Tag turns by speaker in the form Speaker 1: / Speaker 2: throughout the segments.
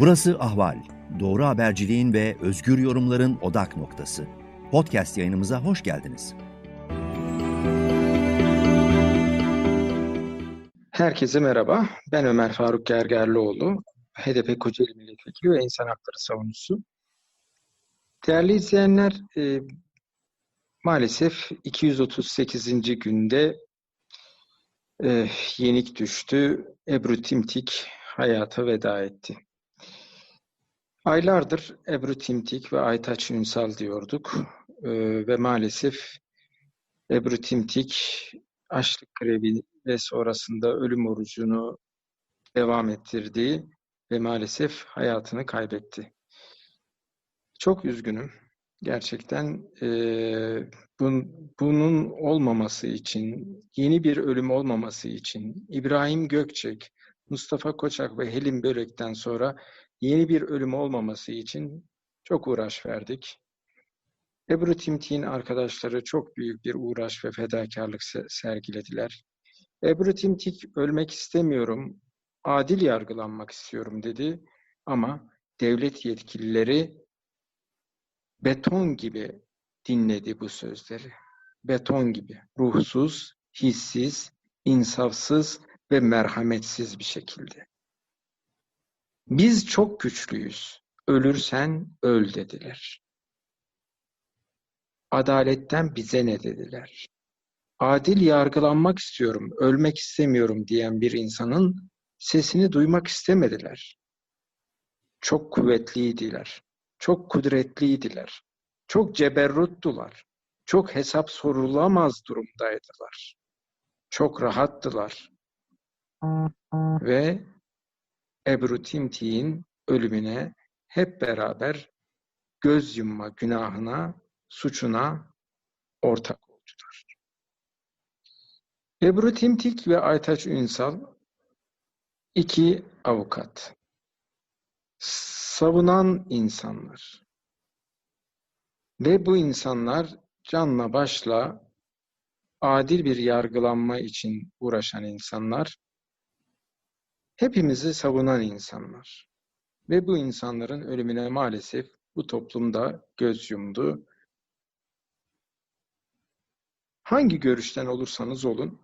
Speaker 1: Burası Ahval. Doğru haberciliğin ve özgür yorumların odak noktası. Podcast yayınımıza hoş geldiniz.
Speaker 2: Herkese merhaba. Ben Ömer Faruk Gergerlioğlu. HDP Kocaeli Milletvekili ve İnsan Hakları Savunucusu. Değerli izleyenler, e, maalesef 238. günde e, yenik düştü. Ebru Timtik hayata veda etti. Aylardır Ebru Timtik ve Aytaç Ünsal diyorduk e, ve maalesef Ebru Timtik açlık grevi ve sonrasında ölüm orucunu devam ettirdi ve maalesef hayatını kaybetti. Çok üzgünüm. Gerçekten e, bun, bunun olmaması için, yeni bir ölüm olmaması için İbrahim Gökçek, Mustafa Koçak ve Helin Börek'ten sonra yeni bir ölüm olmaması için çok uğraş verdik. Ebru Timtik'in arkadaşları çok büyük bir uğraş ve fedakarlık sergilediler. Ebru Timtik ölmek istemiyorum, adil yargılanmak istiyorum dedi ama devlet yetkilileri beton gibi dinledi bu sözleri. Beton gibi, ruhsuz, hissiz, insafsız ve merhametsiz bir şekilde. Biz çok güçlüyüz. Ölürsen öl dediler. Adaletten bize ne dediler. Adil yargılanmak istiyorum, ölmek istemiyorum diyen bir insanın sesini duymak istemediler. Çok kuvvetliydiler, çok kudretliydiler, çok ceberruttular, çok hesap sorulamaz durumdaydılar. Çok rahattılar. Ve Ebru Timtik'in ölümüne hep beraber göz yumma günahına, suçuna ortak oldular. Ebru Timtik ve Aytaç Ünsal iki avukat. Savunan insanlar. Ve bu insanlar canla başla adil bir yargılanma için uğraşan insanlar hepimizi savunan insanlar. Ve bu insanların ölümüne maalesef bu toplumda göz yumdu. Hangi görüşten olursanız olun,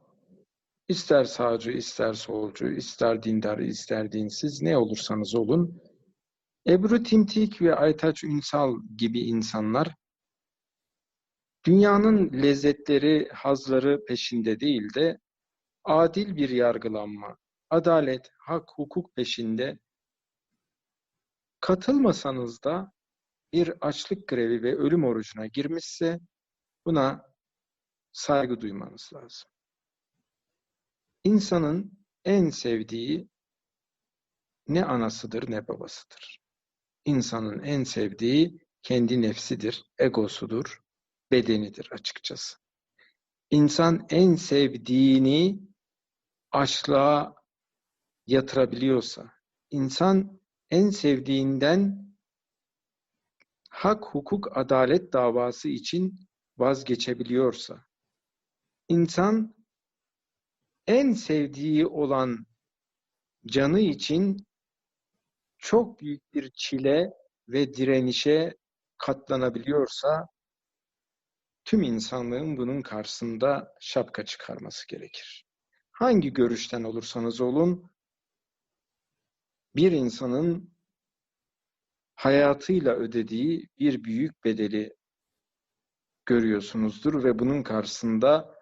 Speaker 2: ister sağcı, ister solcu, ister dindar, ister dinsiz ne olursanız olun, Ebru Timtik ve Aytaç Ünsal gibi insanlar dünyanın lezzetleri, hazları peşinde değil de adil bir yargılanma, adalet, hak, hukuk peşinde katılmasanız da bir açlık grevi ve ölüm orucuna girmişse buna saygı duymanız lazım. İnsanın en sevdiği ne anasıdır ne babasıdır. İnsanın en sevdiği kendi nefsidir, egosudur, bedenidir açıkçası. İnsan en sevdiğini açlığa yatırabiliyorsa, insan en sevdiğinden hak, hukuk, adalet davası için vazgeçebiliyorsa, insan en sevdiği olan canı için çok büyük bir çile ve direnişe katlanabiliyorsa, tüm insanlığın bunun karşısında şapka çıkarması gerekir. Hangi görüşten olursanız olun, bir insanın hayatıyla ödediği bir büyük bedeli görüyorsunuzdur ve bunun karşısında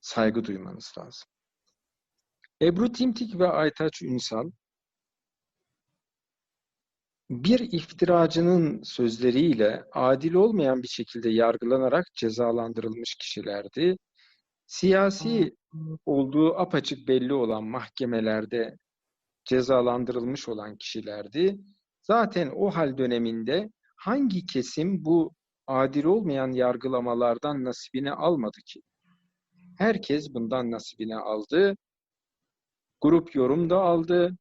Speaker 2: saygı duymanız lazım. Ebru Timtik ve Aytaç Ünsal bir iftiracının sözleriyle adil olmayan bir şekilde yargılanarak cezalandırılmış kişilerdi. Siyasi olduğu apaçık belli olan mahkemelerde cezalandırılmış olan kişilerdi. Zaten o hal döneminde hangi kesim bu adil olmayan yargılamalardan nasibini almadı ki? Herkes bundan nasibini aldı. Grup yorum da aldı.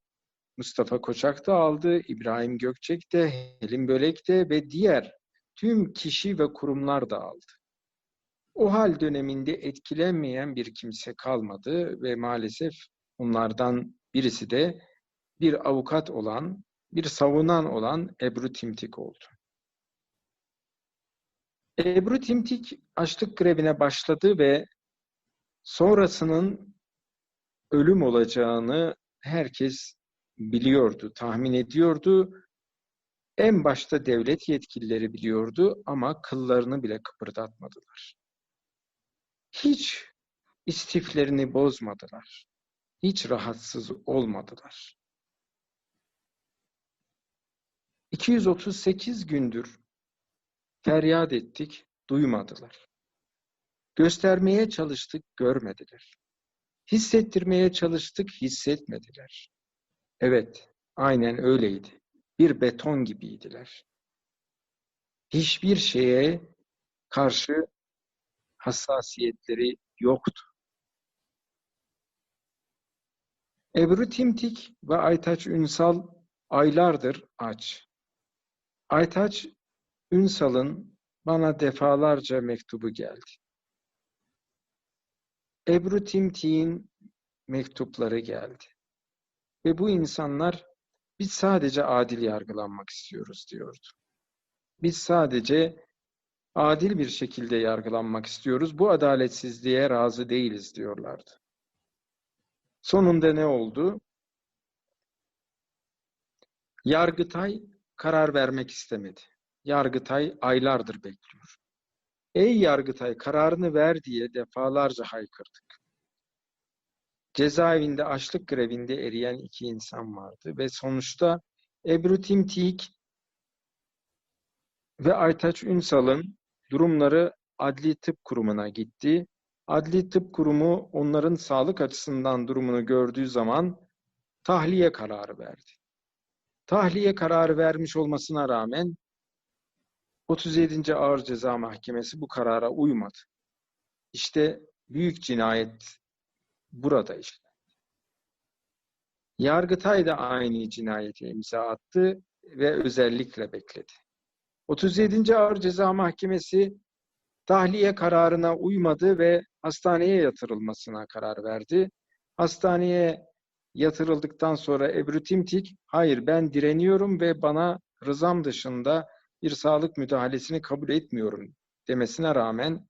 Speaker 2: Mustafa Koçak da aldı. İbrahim Gökçek de, Helin Bölek de ve diğer tüm kişi ve kurumlar da aldı. O hal döneminde etkilenmeyen bir kimse kalmadı ve maalesef onlardan birisi de bir avukat olan bir savunan olan Ebru Timtik oldu. Ebru Timtik açlık grevine başladı ve sonrasının ölüm olacağını herkes biliyordu, tahmin ediyordu. En başta devlet yetkilileri biliyordu ama kıllarını bile kıpırdatmadılar. Hiç istiflerini bozmadılar. Hiç rahatsız olmadılar. 238 gündür feryat ettik, duymadılar. Göstermeye çalıştık, görmediler. Hissettirmeye çalıştık, hissetmediler. Evet, aynen öyleydi. Bir beton gibiydiler. Hiçbir şeye karşı hassasiyetleri yoktu. Ebru Timtik ve Aytaç Ünsal aylardır aç. Aytaç Ünsal'ın bana defalarca mektubu geldi. Ebru Timtik'in mektupları geldi. Ve bu insanlar biz sadece adil yargılanmak istiyoruz diyordu. Biz sadece adil bir şekilde yargılanmak istiyoruz. Bu adaletsizliğe razı değiliz diyorlardı. Sonunda ne oldu? Yargıtay karar vermek istemedi. Yargıtay aylardır bekliyor. Ey Yargıtay kararını ver diye defalarca haykırdık. Cezaevinde açlık grevinde eriyen iki insan vardı ve sonuçta Ebru Timtik ve Aytaç Ünsal'ın durumları Adli Tıp Kurumu'na gitti. Adli Tıp Kurumu onların sağlık açısından durumunu gördüğü zaman tahliye kararı verdi. Tahliye kararı vermiş olmasına rağmen 37. Ağır Ceza Mahkemesi bu karara uymadı. İşte büyük cinayet burada işlendi. Yargıtay da aynı cinayete imza attı ve özellikle bekledi. 37. Ağır Ceza Mahkemesi tahliye kararına uymadı ve hastaneye yatırılmasına karar verdi. Hastaneye yatırıldıktan sonra Ebru Timtik, hayır ben direniyorum ve bana rızam dışında bir sağlık müdahalesini kabul etmiyorum demesine rağmen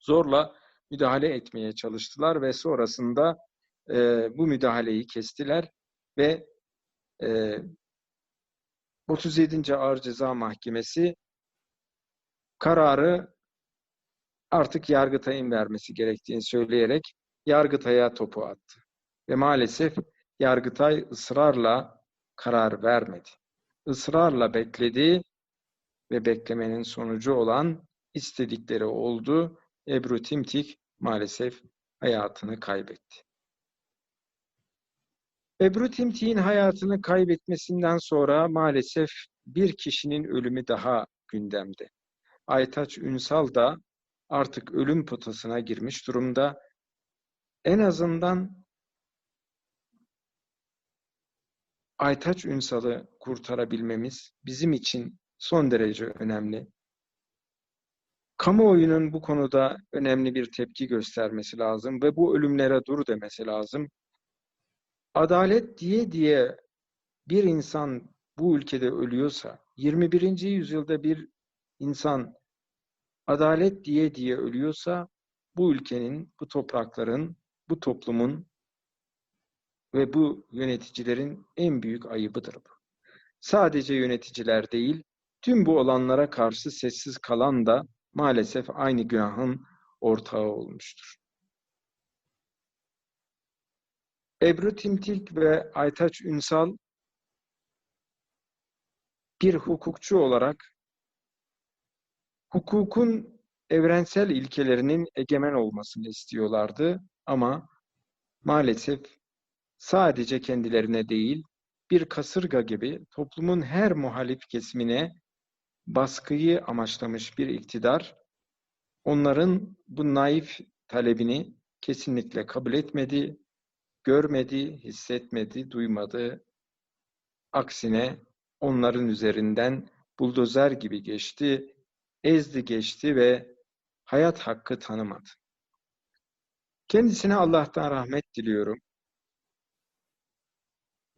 Speaker 2: zorla müdahale etmeye çalıştılar ve sonrasında e, bu müdahaleyi kestiler ve e, 37. Ağır Ceza Mahkemesi kararı artık Yargıtay'ın vermesi gerektiğini söyleyerek Yargıtay'a topu attı. Ve maalesef Yargıtay ısrarla karar vermedi. Israrla bekledi ve beklemenin sonucu olan istedikleri oldu. Ebru Timtik maalesef hayatını kaybetti. Ebru Timtik'in hayatını kaybetmesinden sonra maalesef bir kişinin ölümü daha gündemde. Aytaç Ünsal da artık ölüm potasına girmiş durumda. En azından Aytaç Ünsal'ı kurtarabilmemiz bizim için son derece önemli. Kamuoyunun bu konuda önemli bir tepki göstermesi lazım ve bu ölümlere dur demesi lazım. Adalet diye diye bir insan bu ülkede ölüyorsa, 21. yüzyılda bir insan adalet diye diye ölüyorsa bu ülkenin, bu toprakların, bu toplumun ve bu yöneticilerin en büyük ayıbıdır bu. Sadece yöneticiler değil, tüm bu olanlara karşı sessiz kalan da maalesef aynı günahın ortağı olmuştur. Ebru Timtik ve Aytaç Ünsal bir hukukçu olarak hukukun evrensel ilkelerinin egemen olmasını istiyorlardı ama maalesef sadece kendilerine değil bir kasırga gibi toplumun her muhalif kesimine baskıyı amaçlamış bir iktidar onların bu naif talebini kesinlikle kabul etmedi, görmedi, hissetmedi, duymadı. Aksine onların üzerinden buldozer gibi geçti, ezdi geçti ve hayat hakkı tanımadı. Kendisine Allah'tan rahmet diliyorum.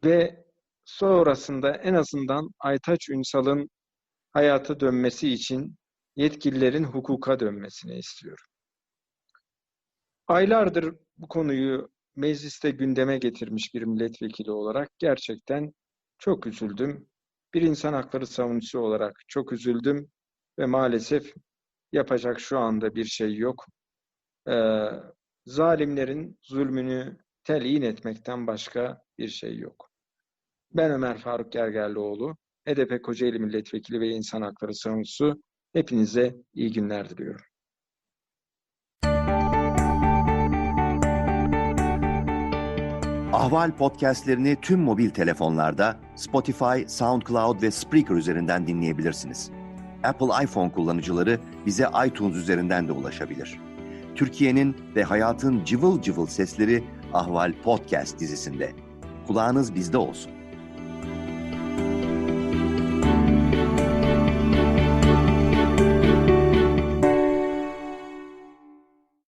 Speaker 2: Ve sonrasında en azından Aytaç Ünsal'ın hayata dönmesi için yetkililerin hukuka dönmesini istiyorum. Aylardır bu konuyu mecliste gündeme getirmiş bir milletvekili olarak gerçekten çok üzüldüm. Bir insan hakları savunucusu olarak çok üzüldüm ve maalesef yapacak şu anda bir şey yok. Ee, zalimlerin zulmünü telin etmekten başka bir şey yok. Ben Ömer Faruk Gergerlioğlu, HDP Kocaeli Milletvekili ve İnsan Hakları Savunucusu. Hepinize iyi günler diliyorum.
Speaker 1: Ahval podcastlerini tüm mobil telefonlarda Spotify, SoundCloud ve Spreaker üzerinden dinleyebilirsiniz. Apple iPhone kullanıcıları bize iTunes üzerinden de ulaşabilir. Türkiye'nin ve hayatın cıvıl cıvıl sesleri Ahval Podcast dizisinde. Kulağınız bizde olsun.